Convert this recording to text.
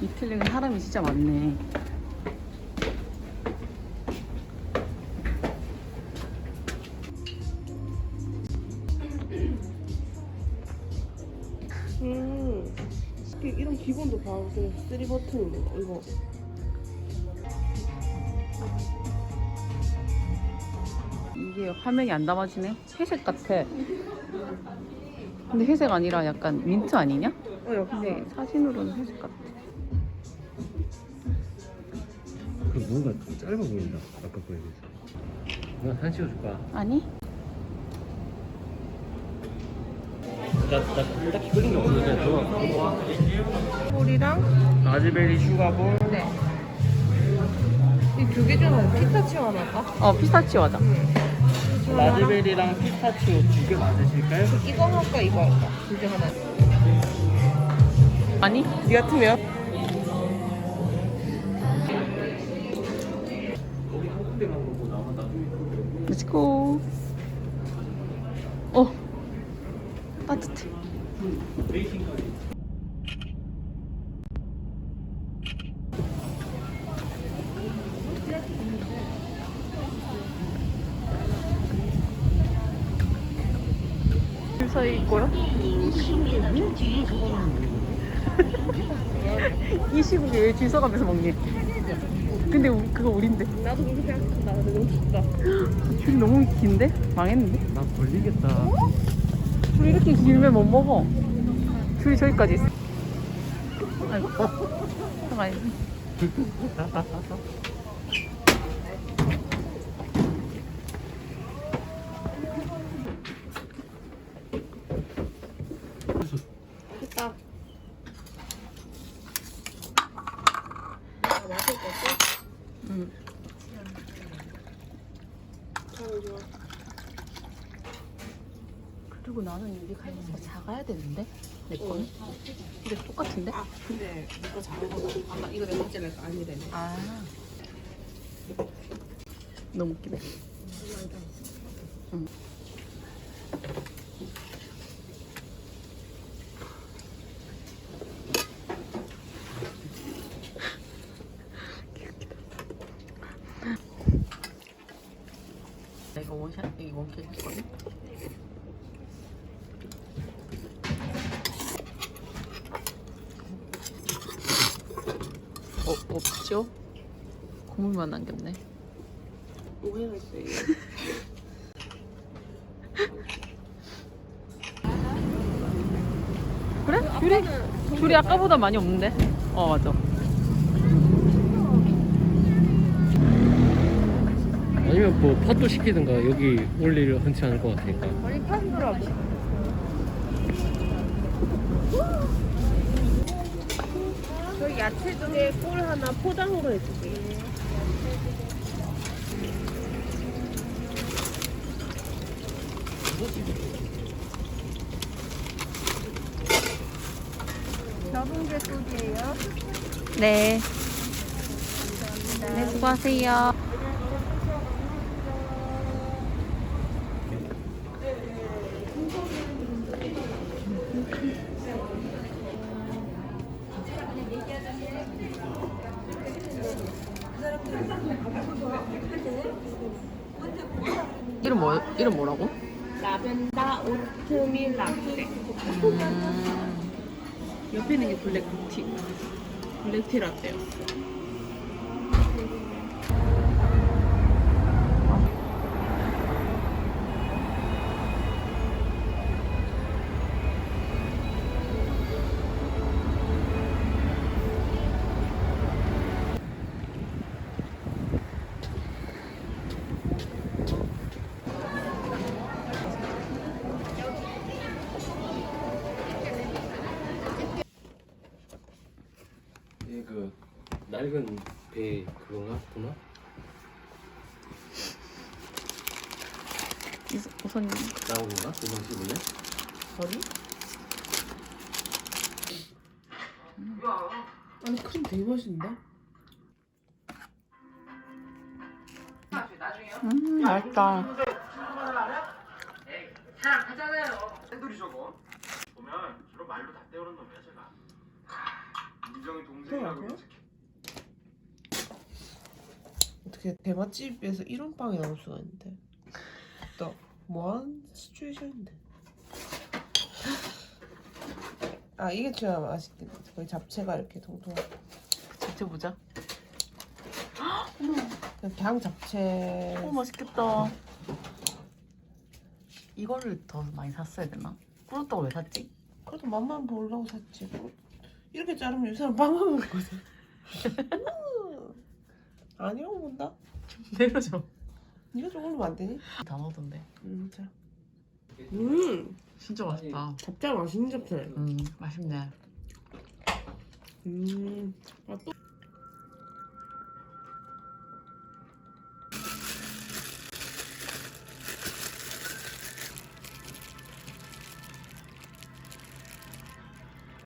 이틀링은 사람이 진짜 많네. 음, 이- 이런 기본도 봐. 그 쓰리 버튼 이거. 이게 화면이 안 담아지네. 회색 같아. 근데 회색 아니라 약간 민트 아니냐? 어, 야, 근데 사진으로는 회색 같아. 그 뭔가 좀 짧아 보인다. 아까 거에 비해서. 누나 사진 찍어줄까? 아니? 나, 나 딱히 끓인 게 없는데 좋아. 볼이랑 라즈베리 슈가볼. 네. 이 두 개 중에 피스타치오 하나 할까? 어, 피스타치오 하자. 라즈베리랑 피스타치오 두 개 맞으실까요? 이거 할까 이거 할까? 둘 중 하나. 아니? 니 같으면? 나중에 렛츠고. 어. 따뜻해. 서 있고요. 이 시국에 왜줄 서가면서 먹니? 근데 우- 그거 우린데. 나도 그렇게 생각한다. 근데 너무 춥다. 줄이 너무 긴데? 망했는데? 나 걸리겠다. 줄이 이렇게 길면 못 먹어. 줄이 저기까지 있어. 아이고. 잠깐. 됐 다. 맛을 거지? 응. 잘 좋아. 그리고 나는 여기 갈비가 작아야 되는데? 내 거는? 근데 똑같은데? 아, 근데 이거 거다. 아까 이거 내 번째를 아니래네. 아. 너무 웃기네. 응. 내가 원샷, 이 원캐 했거든? 어, 없죠? 고물만 남겼네. 오해가 있어요. 그래? 줄이? 줄이 아까보다 많이 없는데? 어, 맞아. 아니면 뭐 팥도 시키든가 여기 올 일을 흔치 않을 것 같으니까. 아니, 파스더라고. 저 야채 중에 꿀 하나 포장으로 해주세요. 적은 게 꿀이에요. 네. 네, 수고하세요. 이름 뭐 이름 뭐라고? 라벤더 오트밀 라떼. 음, 옆에 있는 게 블랙티. 블랙티 라떼요. 얘 낡은 배 보나? 이- 우선 나온 건가? 그건 씹을래? 아니? 아니 크림 되게 맛있는데? 음 맛있다. 저거 보면 주로 말로 다 때우는 놈이야 제가 우정이 동생이라고 그래? 했지. 어떻게 대맛집에서 이런 빵이 나올 수가 있는데 또 뭐하는 시츄에이션인데 아 이게 진짜 맛있겠네 거기 잡채가 이렇게 통통하고 지켜보자. 그냥 잡채 오 맛있겠다. 이거를 더 많이 샀어야 되나? 꾸르떡을 왜 샀지? 그래도 맛만 보려고 샀지 뭐. 이렇게 자르면 이 사람 빵만 먹거든 음. 아니라고 본다 내려줘. 이거 좀 올리면 안 되니? 다 넣어던데. 음, 자. 음, 진짜 맛있다. 잡채 맛있는 잡채. 음 맛있네. 음, 아, 또